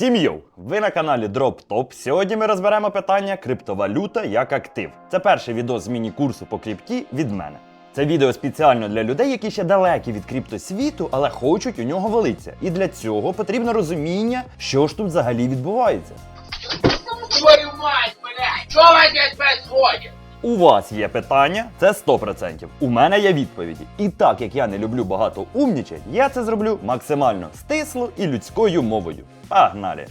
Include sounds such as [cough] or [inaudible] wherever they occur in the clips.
Йоу! Ви на каналі DropTop. Сьогодні ми розберемо питання криптовалюта як актив. Це перший відео з міні-курсу по крипті від мене. Це відео спеціально для людей, які ще далекі від криптосвіту, але хочуть у нього валитися. І для цього потрібно розуміння, що ж тут взагалі відбувається. Твою мать, блядь! У вас здесь происходит? У вас є питання, це 100%. У мене є відповіді. І так як я не люблю багато умнічать, я це зроблю максимально стисло і людською мовою. Погнали!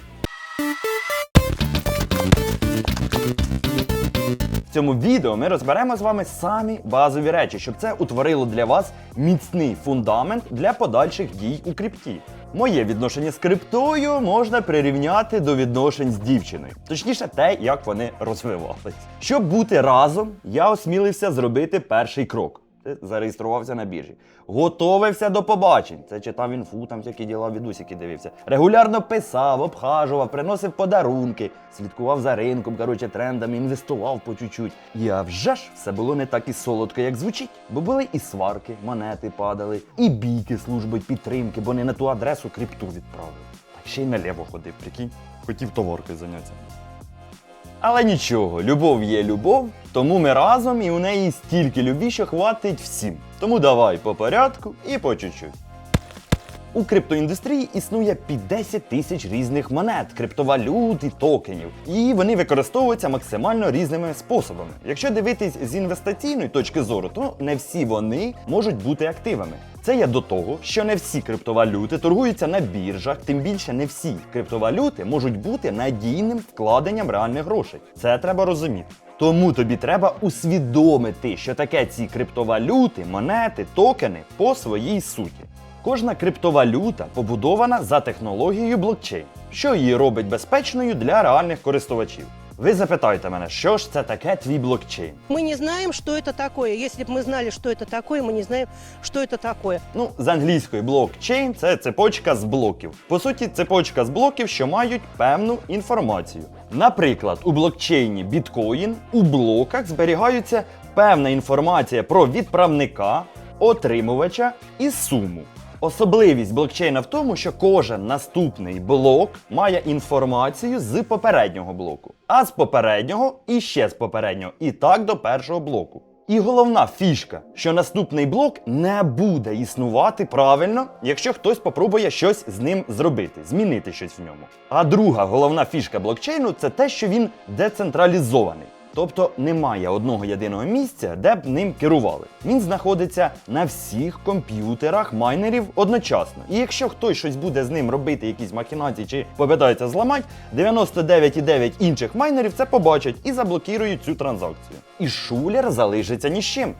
В цьому відео ми розберемо з вами самі базові речі, щоб це утворило для вас міцний фундамент для подальших дій у крипті. Моє відношення з криптою можна прирівняти до відношень з дівчиною, точніше, те, як вони розвивались. Щоб бути разом, я осмілився зробити перший крок. Зареєструвався на біржі. Готовився до побачень. Це читав інфу, там всякі діла відусики дивився. Регулярно писав, обхажував, приносив подарунки, слідкував за ринком, коротше, трендами, інвестував по чуть-чуть. І а вже ж все було не так і солодко, як звучить. Бо були і сварки, монети падали, і бійки служби підтримки, бо не на ту адресу крипту відправили. Так ще й наліво ходив, прикинь. Хотів товаркою зайнятися. Але нічого, любов є любов, тому ми разом і у неї стільки любві, що хватить всім. Тому давай по порядку і по чуть-чуть. У криптоіндустрії існує під 10 тисяч різних монет, криптовалют і токенів, і вони використовуються максимально різними способами. Якщо дивитись з інвестиційної точки зору, то не всі вони можуть бути активами. Це є до того, що не всі криптовалюти торгуються на біржах, тим більше не всі криптовалюти можуть бути надійним вкладенням реальних грошей. Це треба розуміти. Тому тобі треба усвідомити, що таке ці криптовалюти, монети, токени по своїй суті. Кожна криптовалюта побудована за технологією блокчейн, що її робить безпечною для реальних користувачів. Ви запитаєте мене, що ж це таке твій блокчейн? Мы не знаем, что это такое. Если бы мы знали, что это такое, мы не знаем, что это такое. Ну, з англійської блокчейн це цепочка з блоків. По суті, цепочка з блоків, що мають певну інформацію. Наприклад, у блокчейні біткоін у блоках зберігаються певна інформація про відправника, отримувача і суму. Особливість блокчейна в тому, що кожен наступний блок має інформацію з попереднього блоку, а з попереднього і ще з попереднього, і так до першого блоку. І головна фішка, що наступний блок не буде існувати правильно, якщо хтось попробує щось з ним зробити, змінити щось в ньому. А друга головна фішка блокчейну це те, що він децентралізований. Тобто немає одного єдиного місця, де б ним керували. Він знаходиться на всіх комп'ютерах майнерів одночасно. І якщо хтось щось буде з ним робити, якісь махінації чи попитається зламати, 99,9 інших майнерів це побачать і заблокірують цю транзакцію. І шулер залишиться ні з чим.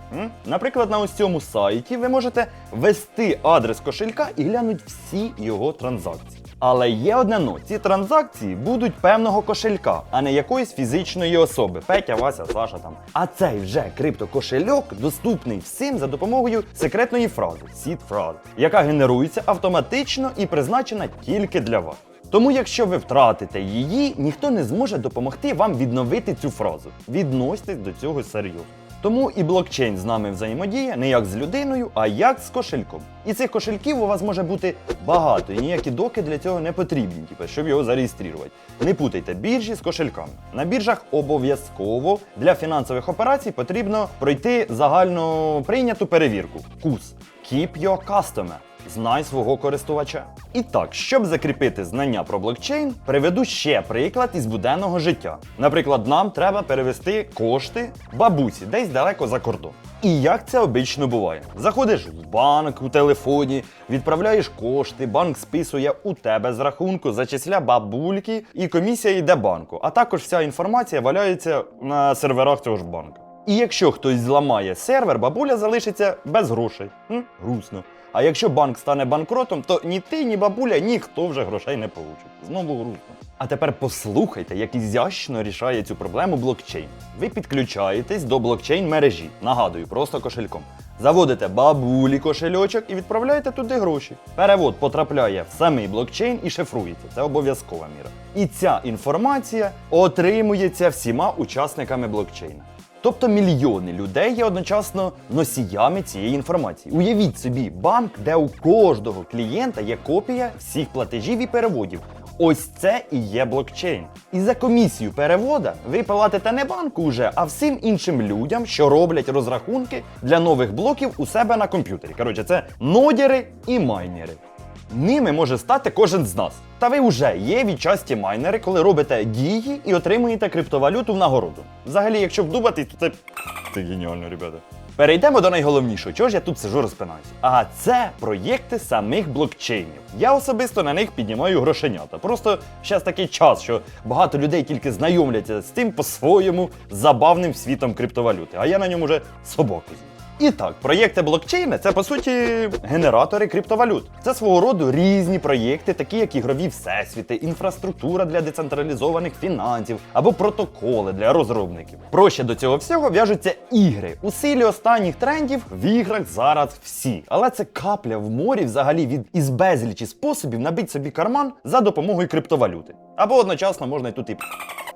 Наприклад, на ось цьому сайті ви можете ввести адрес кошелька і глянуть всі його транзакції. Але є одне но, ці транзакції будуть певного кошелька, а не якоїсь фізичної особи. Петя, Вася, Саша там. А цей вже криптокошельок доступний всім за допомогою секретної фрази сід фрази, яка генерується автоматично і призначена тільки для вас. Тому, якщо ви втратите її, ніхто не зможе допомогти вам відновити цю фразу. Відносьтесь до цього серйозно. Тому і блокчейн з нами взаємодіє не як з людиною, а як з кошельком. І цих кошельків у вас може бути багато, і ніякі доки для цього не потрібні, типу, щоб його зареєструвати. Не путайте біржі з кошельками. На біржах обов'язково для фінансових операцій потрібно пройти загально прийняту перевірку. КУС Keep your customer. Знай свого користувача. І так, щоб закріпити знання про блокчейн, приведу ще приклад із буденного життя. Наприклад, нам треба перевести кошти бабусі десь далеко за кордон. І як це обично буває? Заходиш в банк у телефоні, відправляєш кошти, банк списує у тебе з рахунку, зачисля бабульки, і комісія йде банку. А також вся інформація валяється на серверах цього ж банку. І якщо хтось зламає сервер, бабуля залишиться без грошей. М? Грустно. А якщо банк стане банкротом, то ні ти, ні бабуля, ніхто вже грошей не получить. Знову грустно. А тепер послухайте, як ізящно рішає цю проблему блокчейн. Ви підключаєтесь до блокчейн мережі. Нагадую, просто кошельком. Заводите бабулі кошельочок і відправляєте туди гроші. Перевод потрапляє в самий блокчейн і шифрується. Це обов'язкова міра. І ця інформація отримується всіма учасниками блокчейна. Тобто мільйони людей є одночасно носіями цієї інформації. Уявіть собі банк, де у кожного клієнта є копія всіх платежів і переводів. Ось це і є блокчейн. І за комісію перевода ви платите не банку вже, а всім іншим людям, що роблять розрахунки для нових блоків у себе на комп'ютері. Коротше, це нодери і майнери. Ними може стати кожен з нас. Та ви вже є відчасті майнери, коли робите дії і отримуєте криптовалюту в нагороду. Взагалі, якщо вдуматись, то це, це геніально, ребята. Перейдемо до найголовнішого. Чого ж я тут сижу розпинаюся? Ага, це проєкти самих блокчейнів. Я особисто на них піднімаю грошенята. Просто зараз такий час, що багато людей тільки знайомляться з тим по-своєму забавним світом криптовалюти, а я на ньому вже собаку. І так, проєкти блокчейна це по суті генератори криптовалют. Це свого роду різні проєкти, такі як ігрові всесвіти, інфраструктура для децентралізованих фінансів або протоколи для розробників. Проще до цього всього в'яжуться ігри. У силі останніх трендів в іграх зараз всі. Але це капля в морі взагалі від із безлічі способів набити собі карман за допомогою криптовалюти. Або одночасно можна й тут і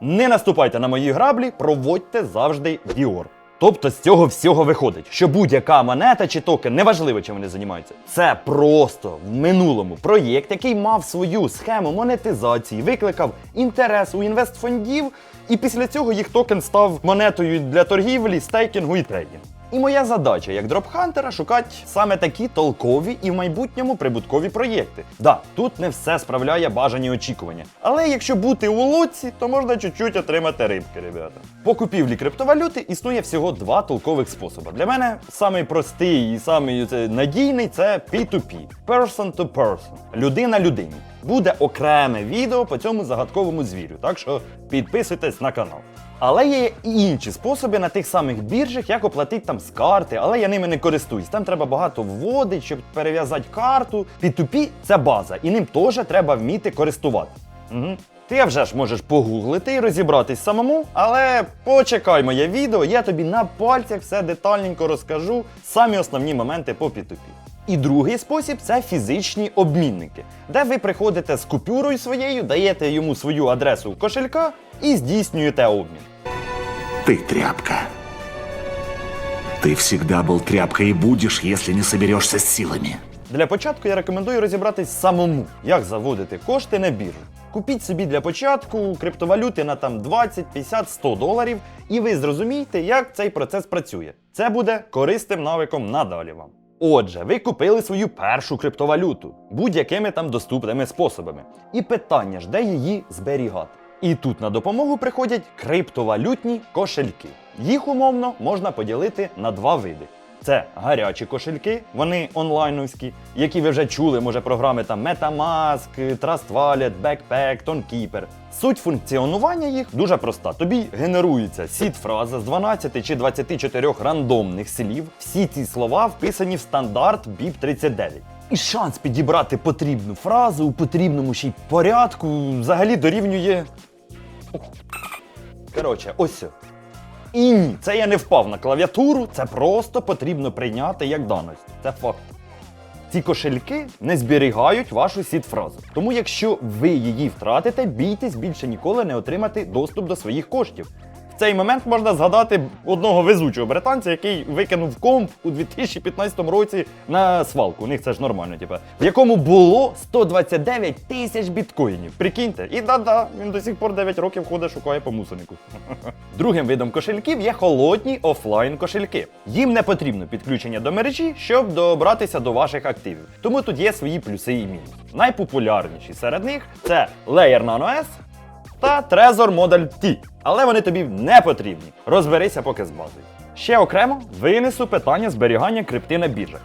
не наступайте на мої граблі, проводьте завжди Діор. Тобто з цього всього виходить, що будь-яка монета чи токен, неважливо чим вони займаються, це просто в минулому проєкт, який мав свою схему монетизації, викликав інтерес у інвестфондів, і після цього їх токен став монетою для торгівлі, стейкінгу і трейдингу. І моя задача як дропхантера шукати саме такі толкові і в майбутньому прибуткові проєкти. Да, тут не все справляє бажані очікування. Але якщо бути у лодці, то можна чуть-чуть отримати рибки, ребята. По купівлі криптовалюти існує всього два толкових способи. Для мене самий простий і самий надійний це P2P Person to person. Людина людині. Буде окреме відео по цьому загадковому звірю, так що підписуйтесь на канал. Але є і інші способи на тих самих біржах, як оплатити там з карти, але я ними не користуюсь. Там треба багато вводити, щоб перев'язати карту. P2P – це база, і ним теж треба вміти користувати. Угу. Ти вже ж можеш погуглити і розібратись самому, але почекай моє відео, я тобі на пальцях все детальненько розкажу, самі основні моменти по P2P. І другий спосіб це фізичні обмінники, де ви приходите з купюрою своєю, даєте йому свою адресу кошелька і здійснюєте обмін. Ты тряпка. Ты всегда был тряпкой и будешь, если не соберешься с силами. Для початку я рекомендую розібратись самому, як заводити кошти на біржу. Купіть собі для початку криптовалюти на там 20, 50, 100 доларів, і ви зрозумієте, як цей процес працює. Це буде корисним навиком надалі вам. Отже, ви купили свою першу криптовалюту будь-якими там доступними способами. І питання ж, де її зберігати. І тут на допомогу приходять криптовалютні кошельки. Їх умовно можна поділити на два види. Це гарячі кошельки, вони онлайновські, які ви вже чули, може, програми там MetaMask, Trust Wallet, Backpack, TonKeeper. Суть функціонування їх дуже проста. Тобі генерується сід-фраза з 12 чи 24 рандомних слів. Всі ці слова вписані в стандарт BIP39. І шанс підібрати потрібну фразу у потрібному ще й порядку взагалі дорівнює. Коротше, ось. І ні, це я не впав на клавіатуру, це просто потрібно прийняти як даність. Це факт. Ці кошельки не зберігають вашу сід-фразу. Тому якщо ви її втратите, бійтесь більше ніколи не отримати доступ до своїх коштів. Цей момент можна згадати одного везучого британця, який викинув комп у 2015 році на свалку. У них це ж нормально, типа, в якому було 129 тисяч біткоїнів. Прикиньте, і да-да, він до сих пор 9 років ходить, шукає по мусорнику. [laughs] Другим видом кошельків є холодні офлайн кошельки. Їм не потрібно підключення до мережі, щоб добратися до ваших активів. Тому тут є свої плюси і мінуси. Найпопулярніші серед них це Layer Nano S та Trezor Model T. Але вони тобі не потрібні. Розберися поки з базою. Ще окремо винесу питання зберігання крипти на біржах.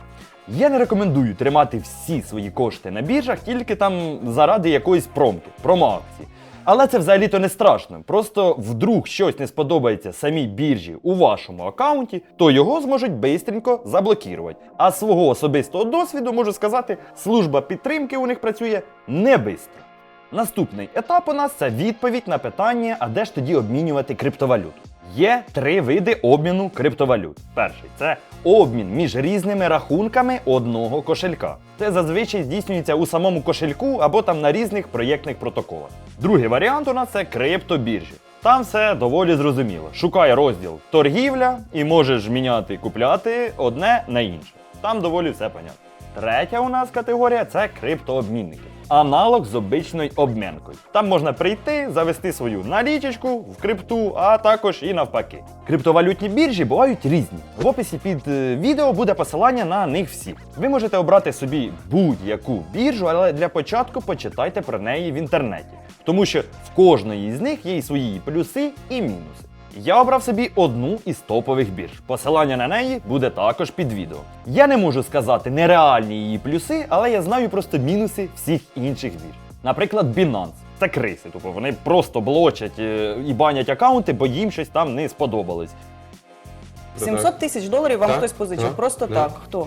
Я не рекомендую тримати всі свої кошти на біржах тільки там заради якоїсь промки, промоакції. Але це взагалі-то не страшно. Просто вдруг щось не сподобається самій біржі у вашому аккаунті, то його зможуть бистренько заблокувати. А свого особистого досвіду можу сказати, служба підтримки у них працює не бистро. Наступний етап у нас це відповідь на питання, а де ж тоді обмінювати криптовалюту. Є три види обміну криптовалют. Перший це обмін між різними рахунками одного кошелька. Це зазвичай здійснюється у самому кошельку або там на різних проєктних протоколах. Другий варіант у нас це криптобіржі. Там все доволі зрозуміло. Шукай розділ торгівля і можеш міняти купляти одне на інше. Там доволі все понятно. Третя у нас категорія це криптообмінники. Аналог з обичною обмінкою. Там можна прийти, завести свою налічечку в крипту, а також і навпаки. Криптовалютні біржі бувають різні. В описі під е, відео буде посилання на них всі. Ви можете обрати собі будь-яку біржу, але для початку почитайте про неї в інтернеті, тому що в кожної з них є і свої плюси і мінуси. Я обрав собі одну із топових бірж. Посилання на неї буде також під відео. Я не можу сказати нереальні її плюси, але я знаю просто мінуси всіх інших бірж. Наприклад, Binance. Це криси, тобто вони просто блочать е, і банять аккаунти, бо їм щось там не сподобалось. 700 тисяч доларів вам Так, хтось позичив. так, Просто да. так. Хто?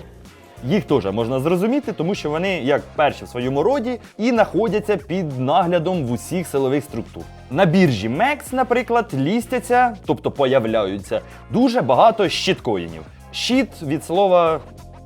Їх теж можна зрозуміти, тому що вони як перші в своєму роді і знаходяться під наглядом в усіх силових структур. На біржі MEX, наприклад, лістяться, тобто появляються дуже багато щиткоїнів. Щит від слова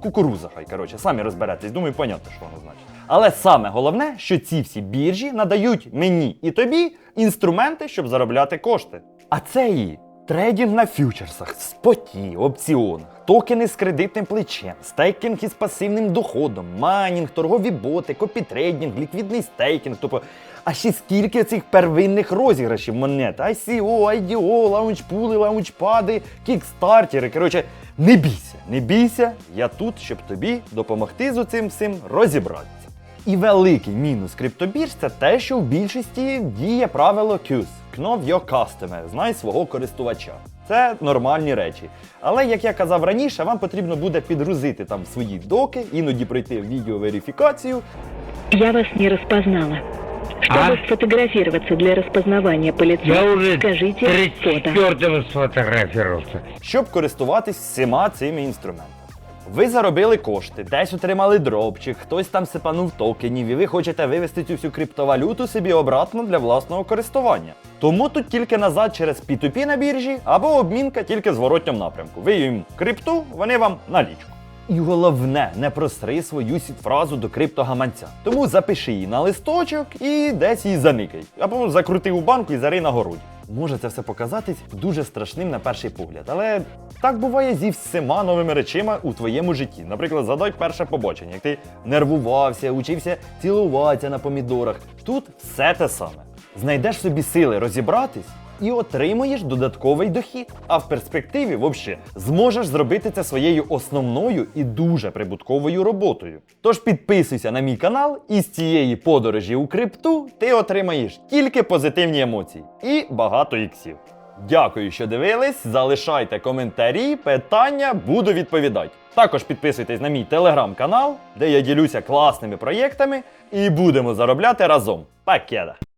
кукуруза, хай коротше, самі розберетесь. Думаю, понятно, що воно значить. Але саме головне, що ці всі біржі надають мені і тобі інструменти, щоб заробляти кошти. А це і трейдинг на фьючерсах, споті, опціонах, токени з кредитним плечем, стейкінг із пасивним доходом, майнінг, торгові боти, копітрейдинг, ліквідний стейкінг. Тобто, а ще скільки цих первинних розіграшів монет? ICO, IDO, лаунчпули, лаунчпади, кікстартери. Коротше, не бійся, не бійся, я тут, щоб тобі допомогти з оцим всім розібратися. І великий мінус криптобірж це те, що в більшості діє правило QS – Know your customer, знай свого користувача. Це нормальні речі. Але як я казав раніше, вам потрібно буде підгрузити там свої доки, іноді пройти відеоверифікацію, Я вас не распознала. Чтобы А? сфотографироваться для распознавания по лицу, Я уже скажите фото. 34-го сфотографировался. щоб користуватись всіма цими інструментами. Ви заробили кошти, десь отримали дропчик, хтось там сипанув токенів, і ви хочете вивести цю всю криптовалюту собі обратно для власного користування. Тому тут тільки назад через P2P на біржі або обмінка тільки в зворотньому напрямку. Ви їм крипту, вони вам налічку. І головне, не просри свою сітфразу до криптогаманця. Тому запиши її на листочок і десь її заникай. Або закрути у банку і зари на городі. Може це все показатись дуже страшним на перший погляд, але так буває зі всіма новими речима у твоєму житті. Наприклад, задай перше побачення, як ти нервувався, учився цілуватися на помідорах. Тут все те саме. Знайдеш собі сили розібратись і отримуєш додатковий дохід. А в перспективі, взагалі, зможеш зробити це своєю основною і дуже прибутковою роботою. Тож підписуйся на мій канал, і з цієї подорожі у крипту ти отримаєш тільки позитивні емоції і багато іксів. Дякую, що дивились. Залишайте коментарі, питання, буду відповідати. Також підписуйтесь на мій телеграм-канал, де я ділюся класними проєктами і будемо заробляти разом. Пакеда!